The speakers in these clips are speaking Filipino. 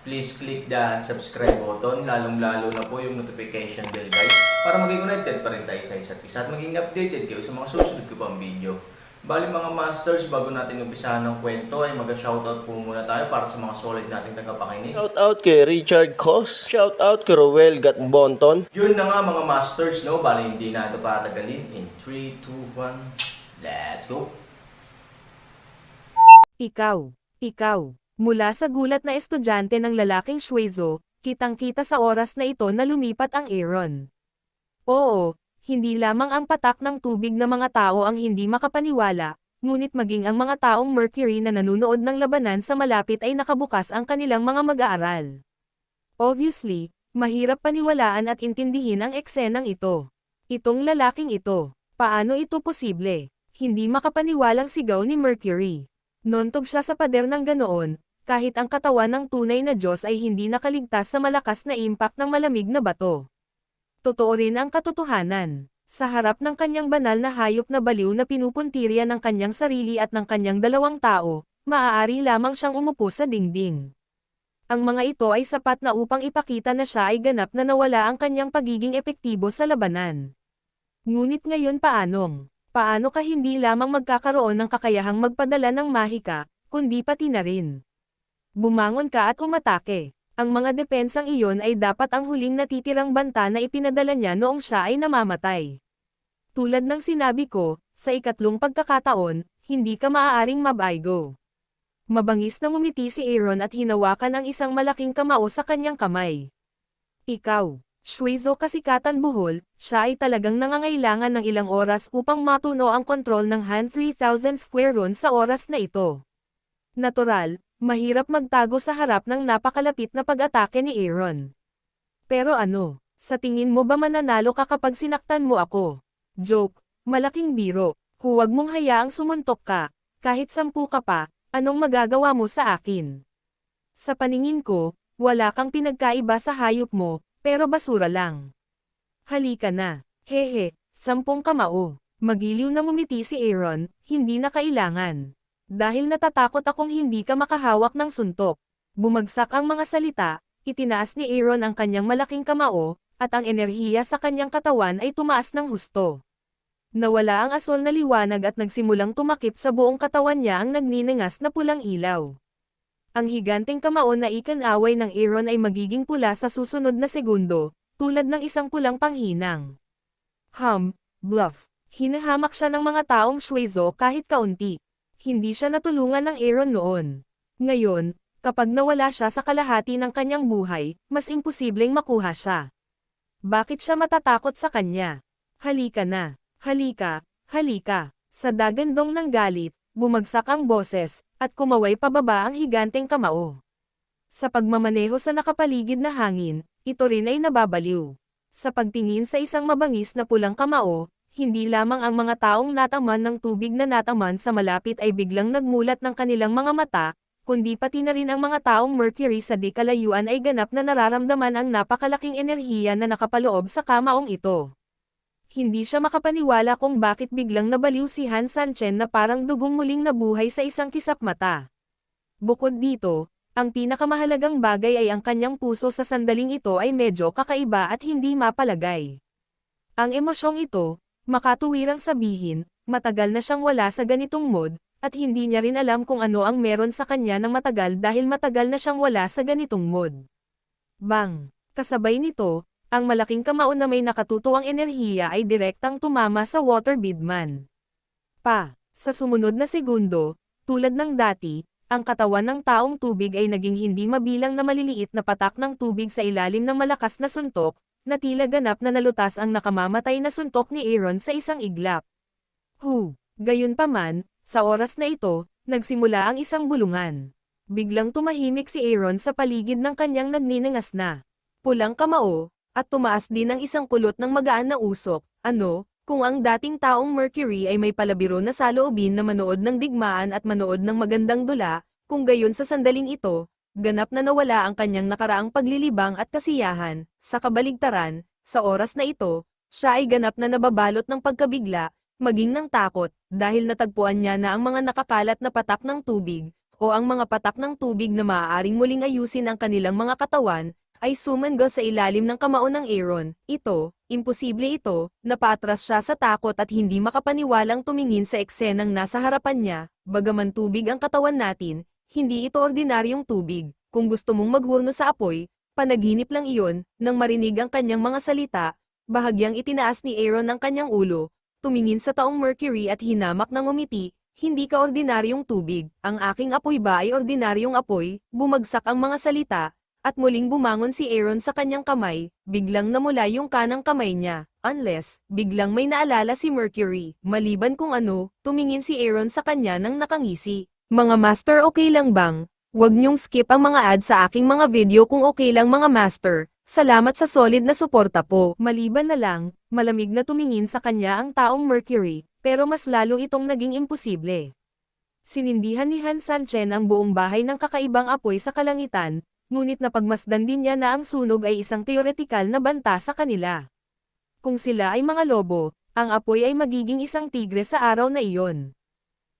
please click the subscribe button, lalong-lalo na po yung notification bell guys, para maging connected pa rin tayo sa isa't isa at maging updated kayo sa mga susunod ko pang video. Bali mga masters, bago natin umpisahan ng kwento ay mag-shoutout po muna tayo para sa mga solid nating tagapakinig. Shout out kay Richard Cos. Shout out kay Roel Gatbonton. Yun na nga mga masters, no? Bali hindi na ito patagalin. In 3, 2, 1, let's go! Ikaw, ikaw, mula sa gulat na estudyante ng lalaking Shuezo, kitang-kita sa oras na ito na lumipat ang Aaron. Oo, hindi lamang ang patak ng tubig na mga tao ang hindi makapaniwala, ngunit maging ang mga taong Mercury na nanunood ng labanan sa malapit ay nakabukas ang kanilang mga mag-aaral. Obviously, mahirap paniwalaan at intindihin ang eksenang ito. Itong lalaking ito, paano ito posible? Hindi makapaniwalang sigaw ni Mercury. Nontog siya sa pader ng ganoon, kahit ang katawan ng tunay na Diyos ay hindi nakaligtas sa malakas na impact ng malamig na bato. Totoo rin ang katotohanan. Sa harap ng kanyang banal na hayop na baliw na pinupuntirya ng kanyang sarili at ng kanyang dalawang tao, maaari lamang siyang umupo sa dingding. Ang mga ito ay sapat na upang ipakita na siya ay ganap na nawala ang kanyang pagiging epektibo sa labanan. Ngunit ngayon paanong? Paano ka hindi lamang magkakaroon ng kakayahang magpadala ng mahika, kundi pati na rin? Bumangon ka at umatake. Ang mga depensang iyon ay dapat ang huling natitirang banta na ipinadala niya noong siya ay namamatay. Tulad ng sinabi ko, sa ikatlong pagkakataon, hindi ka maaaring mabaygo. Mabangis na ngumiti si Aaron at hinawakan ang isang malaking kamao sa kanyang kamay. Ikaw, Shuizo kasikatan buhol, siya ay talagang nangangailangan ng ilang oras upang matuno ang kontrol ng Han 3000 square run sa oras na ito. Natural, mahirap magtago sa harap ng napakalapit na pag-atake ni Aaron. Pero ano, sa tingin mo ba mananalo ka kapag sinaktan mo ako? Joke, malaking biro, huwag mong hayaang sumuntok ka, kahit sampu ka pa, anong magagawa mo sa akin? Sa paningin ko, wala kang pinagkaiba sa hayop mo, pero basura lang. Halika na. Hehe, sampung kamao. Magiliw na ngumiti si Aaron, hindi na kailangan. Dahil natatakot akong hindi ka makahawak ng suntok. Bumagsak ang mga salita, itinaas ni Aaron ang kanyang malaking kamao, at ang enerhiya sa kanyang katawan ay tumaas ng husto. Nawala ang asol na liwanag at nagsimulang tumakip sa buong katawan niya ang nagniningas na pulang ilaw. Ang higanteng kamao na ikan-away ng Aaron ay magiging pula sa susunod na segundo, tulad ng isang pulang panghinang. Hum, bluff. Hinahamak siya ng mga taong Shuezo kahit kaunti. Hindi siya natulungan ng Aaron noon. Ngayon, kapag nawala siya sa kalahati ng kanyang buhay, mas imposibleng makuha siya. Bakit siya matatakot sa kanya? Halika na. Halika, halika. Sa dagandong ng galit, bumagsak ang boses, at kumaway pababa ang higanteng kamao. Sa pagmamaneho sa nakapaligid na hangin, ito rin ay nababaliw. Sa pagtingin sa isang mabangis na pulang kamao, hindi lamang ang mga taong nataman ng tubig na nataman sa malapit ay biglang nagmulat ng kanilang mga mata, kundi pati na rin ang mga taong Mercury sa di kalayuan ay ganap na nararamdaman ang napakalaking enerhiya na nakapaloob sa kamaong ito. Hindi siya makapaniwala kung bakit biglang nabaliw si Han Sanchen na parang dugong muling nabuhay sa isang kisap mata. Bukod dito, ang pinakamahalagang bagay ay ang kanyang puso sa sandaling ito ay medyo kakaiba at hindi mapalagay. Ang emosyong ito, makatuwirang sabihin, matagal na siyang wala sa ganitong mood, at hindi niya rin alam kung ano ang meron sa kanya ng matagal dahil matagal na siyang wala sa ganitong mood. Bang! Kasabay nito, ang malaking kamao na may nakatutuwang enerhiya ay direktang tumama sa water beadman. Pa, sa sumunod na segundo, tulad ng dati, ang katawan ng taong tubig ay naging hindi mabilang na maliliit na patak ng tubig sa ilalim ng malakas na suntok, na tila ganap na nalutas ang nakamamatay na suntok ni Aaron sa isang iglap. Hu, gayunpaman, sa oras na ito, nagsimula ang isang bulungan. Biglang tumahimik si Aaron sa paligid ng kanyang nagniningas na. pulang kamao, at tumaas din ang isang kulot ng magaan na usok. Ano, kung ang dating taong Mercury ay may palabiro na saloobin na manood ng digmaan at manood ng magandang dula, kung gayon sa sandaling ito, ganap na nawala ang kanyang nakaraang paglilibang at kasiyahan, sa kabaligtaran, sa oras na ito, siya ay ganap na nababalot ng pagkabigla, maging ng takot, dahil natagpuan niya na ang mga nakakalat na patak ng tubig, o ang mga patak ng tubig na maaaring muling ayusin ang kanilang mga katawan, ay sumangga sa ilalim ng kamao ng Aaron. Ito, imposible ito, napaatras siya sa takot at hindi makapaniwalang tumingin sa eksenang nasa harapan niya, bagaman tubig ang katawan natin, hindi ito ordinaryong tubig. Kung gusto mong maghurno sa apoy, panaginip lang iyon, nang marinig ang kanyang mga salita, bahagyang itinaas ni Aaron ang kanyang ulo, tumingin sa taong Mercury at hinamak ng umiti, hindi ka ordinaryong tubig, ang aking apoy ba ay ordinaryong apoy, bumagsak ang mga salita, at muling bumangon si Aaron sa kanyang kamay, biglang namula yung kanang kamay niya, unless, biglang may naalala si Mercury, maliban kung ano, tumingin si Aaron sa kanya nang nakangisi. Mga master okay lang bang? Huwag niyong skip ang mga ads sa aking mga video kung okay lang mga master. Salamat sa solid na suporta po. Maliban na lang, malamig na tumingin sa kanya ang taong Mercury, pero mas lalo itong naging imposible. Sinindihan ni Han Sanchen ang buong bahay ng kakaibang apoy sa kalangitan, ngunit napagmasdan din niya na ang sunog ay isang teoretikal na banta sa kanila. Kung sila ay mga lobo, ang apoy ay magiging isang tigre sa araw na iyon.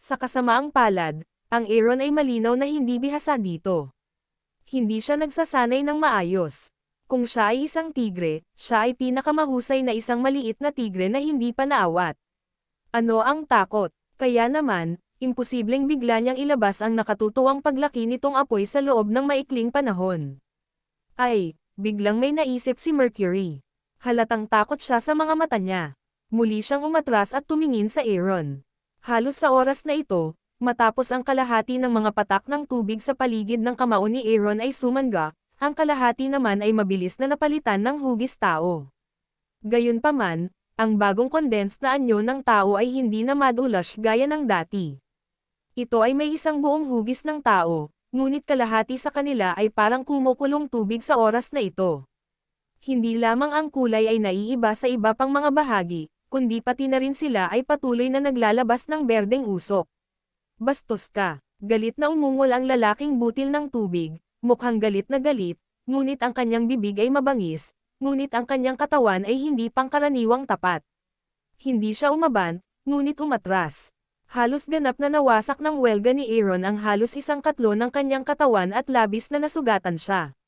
Sa kasamaang palad, ang Aaron ay malinaw na hindi bihasa dito. Hindi siya nagsasanay ng maayos. Kung siya ay isang tigre, siya ay pinakamahusay na isang maliit na tigre na hindi pa naawat. Ano ang takot? Kaya naman, imposibleng bigla niyang ilabas ang nakatutuwang paglaki nitong apoy sa loob ng maikling panahon. Ay, biglang may naisip si Mercury. Halatang takot siya sa mga mata niya. Muli siyang umatras at tumingin sa Aaron. Halos sa oras na ito, matapos ang kalahati ng mga patak ng tubig sa paligid ng kamao ni Aaron ay sumangga, ang kalahati naman ay mabilis na napalitan ng hugis tao. Gayunpaman, ang bagong condensed na anyo ng tao ay hindi na madulas gaya ng dati. Ito ay may isang buong hugis ng tao, ngunit kalahati sa kanila ay parang kumukulong tubig sa oras na ito. Hindi lamang ang kulay ay naiiba sa iba pang mga bahagi, kundi pati na rin sila ay patuloy na naglalabas ng berdeng usok. Bastos ka, galit na umungol ang lalaking butil ng tubig, mukhang galit na galit, ngunit ang kanyang bibig ay mabangis, ngunit ang kanyang katawan ay hindi pangkaraniwang tapat. Hindi siya umaban, ngunit umatras. Halos ganap na nawasak ng welga ni Aaron ang halos isang katlo ng kanyang katawan at labis na nasugatan siya.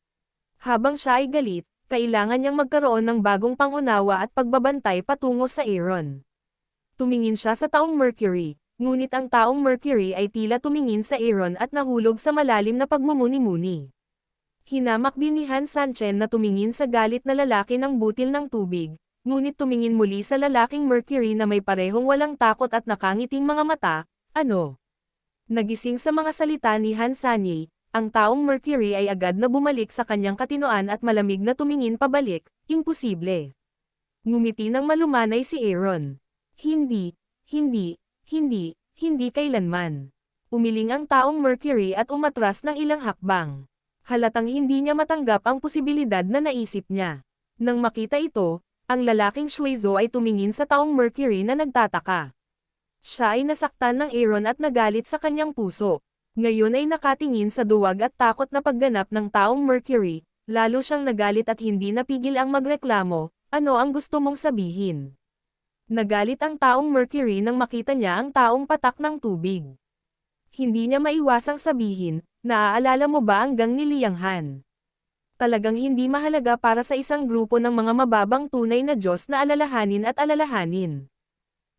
Habang siya ay galit, kailangan niyang magkaroon ng bagong pangunawa at pagbabantay patungo sa Aaron. Tumingin siya sa taong Mercury, ngunit ang taong Mercury ay tila tumingin sa Aaron at nahulog sa malalim na pagmumuni-muni. Hinamak din ni Han Sanchen na tumingin sa galit na lalaki ng butil ng tubig, ngunit tumingin muli sa lalaking Mercury na may parehong walang takot at nakangiting mga mata, ano? Nagising sa mga salita ni Han Sanyi, ang taong Mercury ay agad na bumalik sa kanyang katinoan at malamig na tumingin pabalik, imposible. Ngumiti ng malumanay si Aaron. Hindi, hindi, hindi, hindi kailanman. Umiling ang taong Mercury at umatras ng ilang hakbang. Halatang hindi niya matanggap ang posibilidad na naisip niya. Nang makita ito, ang lalaking Shuizo ay tumingin sa taong Mercury na nagtataka. Siya ay nasaktan ng Aaron at nagalit sa kanyang puso. Ngayon ay nakatingin sa duwag at takot na pagganap ng taong Mercury, lalo siyang nagalit at hindi napigil ang magreklamo, ano ang gusto mong sabihin? Nagalit ang taong Mercury nang makita niya ang taong patak ng tubig. Hindi niya maiwasang sabihin, naaalala mo ba ang gang ni Liang Han? Talagang hindi mahalaga para sa isang grupo ng mga mababang tunay na Diyos na alalahanin at alalahanin.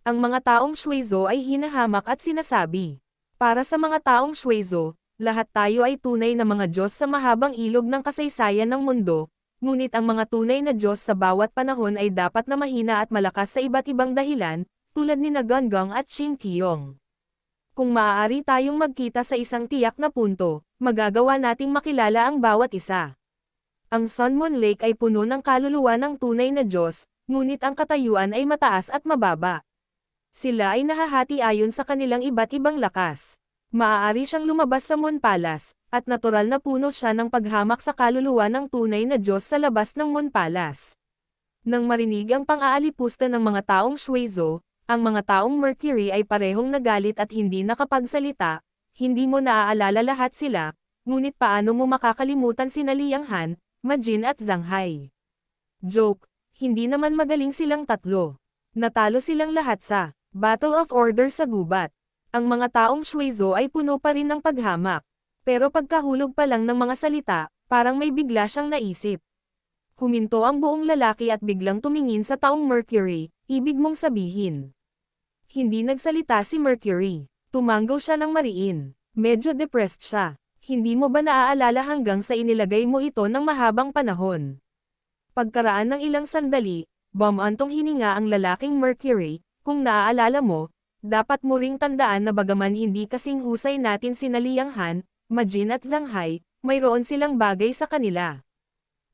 Ang mga taong Shuizo ay hinahamak at sinasabi, para sa mga taong Shuizo, lahat tayo ay tunay na mga Diyos sa mahabang ilog ng kasaysayan ng mundo, ngunit ang mga tunay na Diyos sa bawat panahon ay dapat na mahina at malakas sa iba't ibang dahilan, tulad ni Nagonggong at Shin Kiyong. Kung maaari tayong magkita sa isang tiyak na punto, magagawa nating makilala ang bawat isa. Ang Sun Moon Lake ay puno ng kaluluwa ng tunay na Diyos, ngunit ang katayuan ay mataas at mababa. Sila ay nahahati ayon sa kanilang iba't ibang lakas. Maaari siyang lumabas sa Moon Palace, at natural na puno siya ng paghamak sa kaluluwa ng tunay na Diyos sa labas ng Palace. Nang marinig ang pang-aalipusta ng mga taong Shuizo, ang mga taong Mercury ay parehong nagalit at hindi nakapagsalita, hindi mo naaalala lahat sila, ngunit paano mo makakalimutan sina Liang Han, Majin at Zhang Hai. Joke, hindi naman magaling silang tatlo. Natalo silang lahat sa Battle of Order sa gubat. Ang mga taong Shuizo ay puno pa rin ng paghamak. Pero pagkahulog pa lang ng mga salita, parang may bigla siyang naisip. Huminto ang buong lalaki at biglang tumingin sa taong Mercury, ibig mong sabihin. Hindi nagsalita si Mercury. Tumanggo siya ng mariin. Medyo depressed siya. Hindi mo ba naaalala hanggang sa inilagay mo ito ng mahabang panahon? Pagkaraan ng ilang sandali, bumantong hininga ang lalaking Mercury, kung naaalala mo, dapat mo ring tandaan na bagaman hindi kasing husay natin sina Liang Han, Majin at Zhang Hai, mayroon silang bagay sa kanila.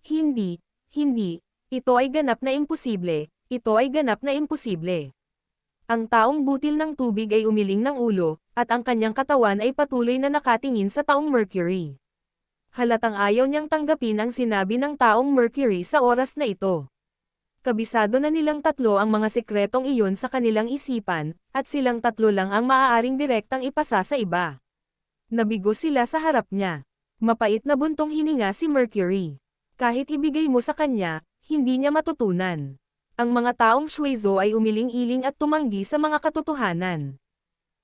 Hindi, hindi, ito ay ganap na imposible, ito ay ganap na imposible. Ang taong butil ng tubig ay umiling ng ulo, at ang kanyang katawan ay patuloy na nakatingin sa taong Mercury. Halatang ayaw niyang tanggapin ang sinabi ng taong Mercury sa oras na ito. Kabisado na nilang tatlo ang mga sikretong iyon sa kanilang isipan, at silang tatlo lang ang maaaring direktang ipasa sa iba. Nabigo sila sa harap niya. Mapait na buntong hininga si Mercury. Kahit ibigay mo sa kanya, hindi niya matutunan. Ang mga taong Shuizo ay umiling-iling at tumanggi sa mga katotohanan.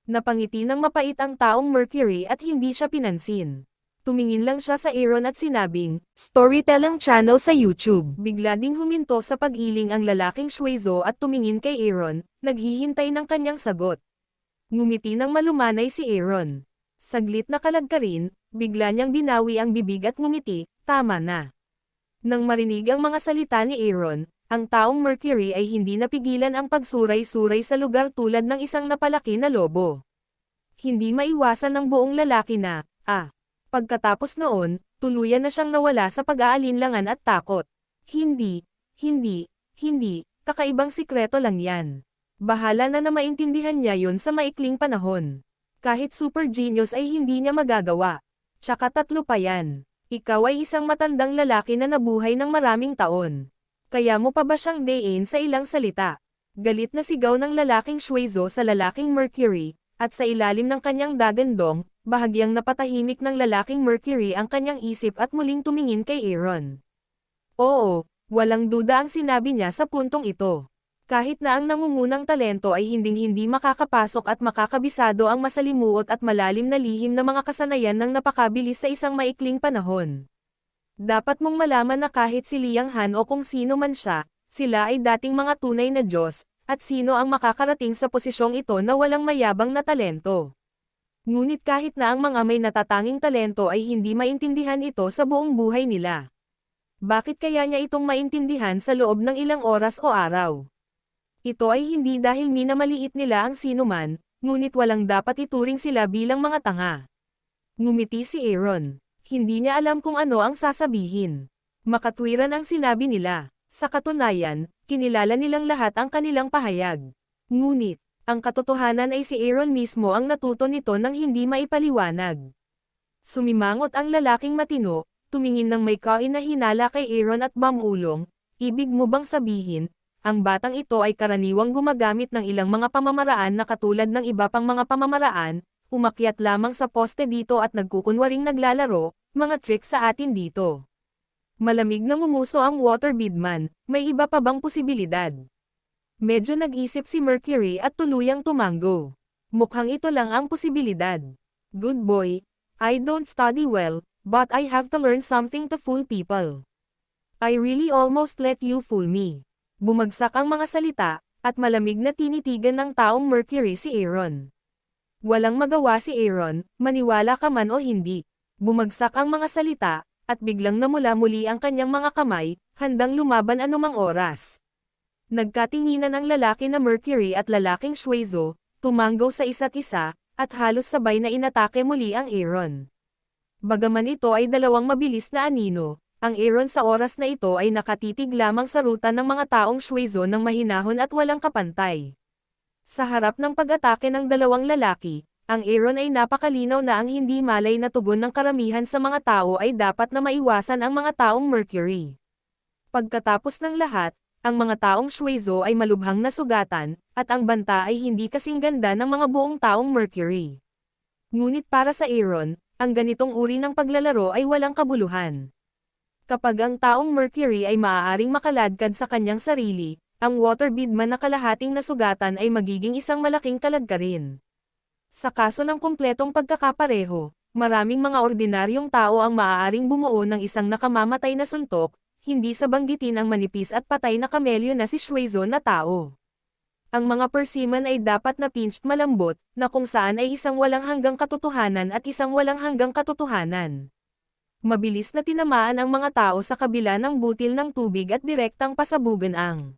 Napangiti ng mapait ang taong Mercury at hindi siya pinansin. Tumingin lang siya sa Aaron at sinabing, Storytelling channel sa YouTube. Bigla ding huminto sa paghiling ang lalaking Shuizo at tumingin kay Aaron, naghihintay ng kanyang sagot. Ngumiti ng malumanay si Aaron. Saglit na kalagkarin, bigla niyang binawi ang bibig at ngumiti, tama na. Nang marinig ang mga salita ni Aaron, ang taong Mercury ay hindi napigilan ang pagsuray-suray sa lugar tulad ng isang napalaki na lobo. Hindi maiwasan ng buong lalaki na, ah. Pagkatapos noon, tuluyan na siyang nawala sa pag-aalinlangan at takot. Hindi, hindi, hindi, kakaibang sikreto lang yan. Bahala na na maintindihan niya yon sa maikling panahon. Kahit super genius ay hindi niya magagawa. Tsaka tatlo pa yan. Ikaw ay isang matandang lalaki na nabuhay ng maraming taon. Kaya mo pa ba siyang dayin sa ilang salita? Galit na sigaw ng lalaking Shuizo sa lalaking Mercury, at sa ilalim ng kanyang dagandong, bahagyang napatahimik ng lalaking Mercury ang kanyang isip at muling tumingin kay Aaron. Oo, walang duda ang sinabi niya sa puntong ito. Kahit na ang nangungunang talento ay hinding-hindi makakapasok at makakabisado ang masalimuot at malalim na lihim na mga kasanayan ng napakabilis sa isang maikling panahon. Dapat mong malaman na kahit si Liang Han o kung sino man siya, sila ay dating mga tunay na Diyos, at sino ang makakarating sa posisyong ito na walang mayabang na talento. Ngunit kahit na ang mga may natatanging talento ay hindi maintindihan ito sa buong buhay nila. Bakit kaya niya itong maintindihan sa loob ng ilang oras o araw? Ito ay hindi dahil minamaliit nila ang sinuman, ngunit walang dapat ituring sila bilang mga tanga. Ngumiti si Aaron. Hindi niya alam kung ano ang sasabihin. Makatwiran ang sinabi nila. Sa katunayan, kinilala nilang lahat ang kanilang pahayag. Ngunit, ang katotohanan ay si Aaron mismo ang natuto nito ng hindi maipaliwanag. Sumimangot ang lalaking matino, tumingin ng may kain na hinala kay Aaron at bamulong, ibig mo bang sabihin, ang batang ito ay karaniwang gumagamit ng ilang mga pamamaraan na katulad ng iba pang mga pamamaraan, umakyat lamang sa poste dito at nagkukunwaring naglalaro, mga trick sa atin dito. Malamig na ngumuso ang water bidman, may iba pa bang posibilidad? Medyo nag-isip si Mercury at tuluyang tumango. Mukhang ito lang ang posibilidad. Good boy, I don't study well, but I have to learn something to fool people. I really almost let you fool me. Bumagsak ang mga salita, at malamig na tinitigan ng taong Mercury si Aaron. Walang magawa si Aaron, maniwala ka man o hindi. Bumagsak ang mga salita, at biglang namula muli ang kanyang mga kamay, handang lumaban anumang oras. Nagkatinginan ang lalaki na Mercury at lalaking Shuizo, tumanggo sa isa't isa, at halos sabay na inatake muli ang Aaron. Bagaman ito ay dalawang mabilis na anino, ang Aaron sa oras na ito ay nakatitig lamang sa ruta ng mga taong Shuizo ng mahinahon at walang kapantay. Sa harap ng pag-atake ng dalawang lalaki, ang Aaron ay napakalinaw na ang hindi malay na tugon ng karamihan sa mga tao ay dapat na maiwasan ang mga taong Mercury. Pagkatapos ng lahat, ang mga taong Shuezo ay malubhang nasugatan, at ang banta ay hindi kasing ganda ng mga buong taong Mercury. Ngunit para sa Aaron, ang ganitong uri ng paglalaro ay walang kabuluhan. Kapag ang taong Mercury ay maaaring makaladkad sa kanyang sarili, ang water bead man na kalahating nasugatan ay magiging isang malaking kaladkarin. Sa kaso ng kumpletong pagkakapareho, maraming mga ordinaryong tao ang maaaring bumuo ng isang nakamamatay na suntok, hindi sa banggitin ang manipis at patay na kamelyo na si Shuezo na tao. Ang mga persimmon ay dapat na pinched malambot, na kung saan ay isang walang hanggang katotohanan at isang walang hanggang katotohanan. Mabilis na tinamaan ang mga tao sa kabila ng butil ng tubig at direktang pasabugan ang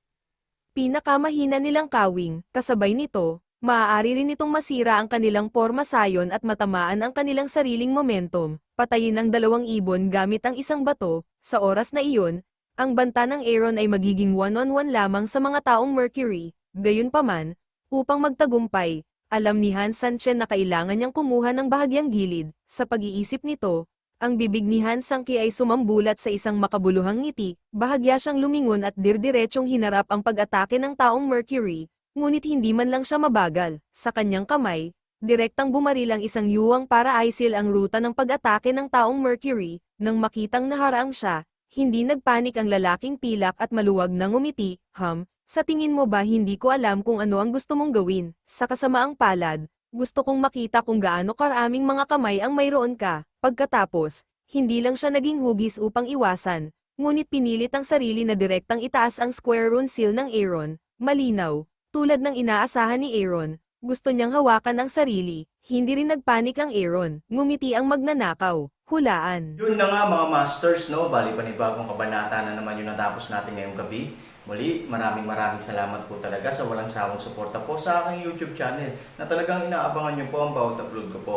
pinakamahina nilang kawing, kasabay nito, maaari rin itong masira ang kanilang porma sayon at matamaan ang kanilang sariling momentum, patayin ang dalawang ibon gamit ang isang bato, sa oras na iyon, ang banta ng Aaron ay magiging one-on-one lamang sa mga taong Mercury, gayunpaman, upang magtagumpay, alam ni Han Sanchen na kailangan niyang kumuha ng bahagyang gilid, sa pag-iisip nito, ang bibig ni Han Sangki ay sumambulat sa isang makabuluhang ngiti, bahagya siyang lumingon at dirdiretsong hinarap ang pag-atake ng taong Mercury, ngunit hindi man lang siya mabagal, sa kanyang kamay, direktang bumaril ang isang yuwang para aisil ang ruta ng pag-atake ng taong Mercury, nang makitang naharaang siya, hindi nagpanik ang lalaking pilak at maluwag na ngumiti, hum, sa tingin mo ba hindi ko alam kung ano ang gusto mong gawin, sa kasamaang palad, gusto kong makita kung gaano karaming mga kamay ang mayroon ka, pagkatapos, hindi lang siya naging hugis upang iwasan, ngunit pinilit ang sarili na direktang itaas ang square rune seal ng Aaron, malinaw, tulad ng inaasahan ni Aaron, gusto niyang hawakan ang sarili, hindi rin nagpanik ang Aaron, ngumiti ang magnanakaw, hulaan. Yun na nga mga masters, no? Bali panibagong kabanata na naman yung natapos natin ngayong gabi. Muli, maraming maraming salamat po talaga sa walang sawang suporta po sa aking YouTube channel na talagang inaabangan niyo po ang bawat upload ko po.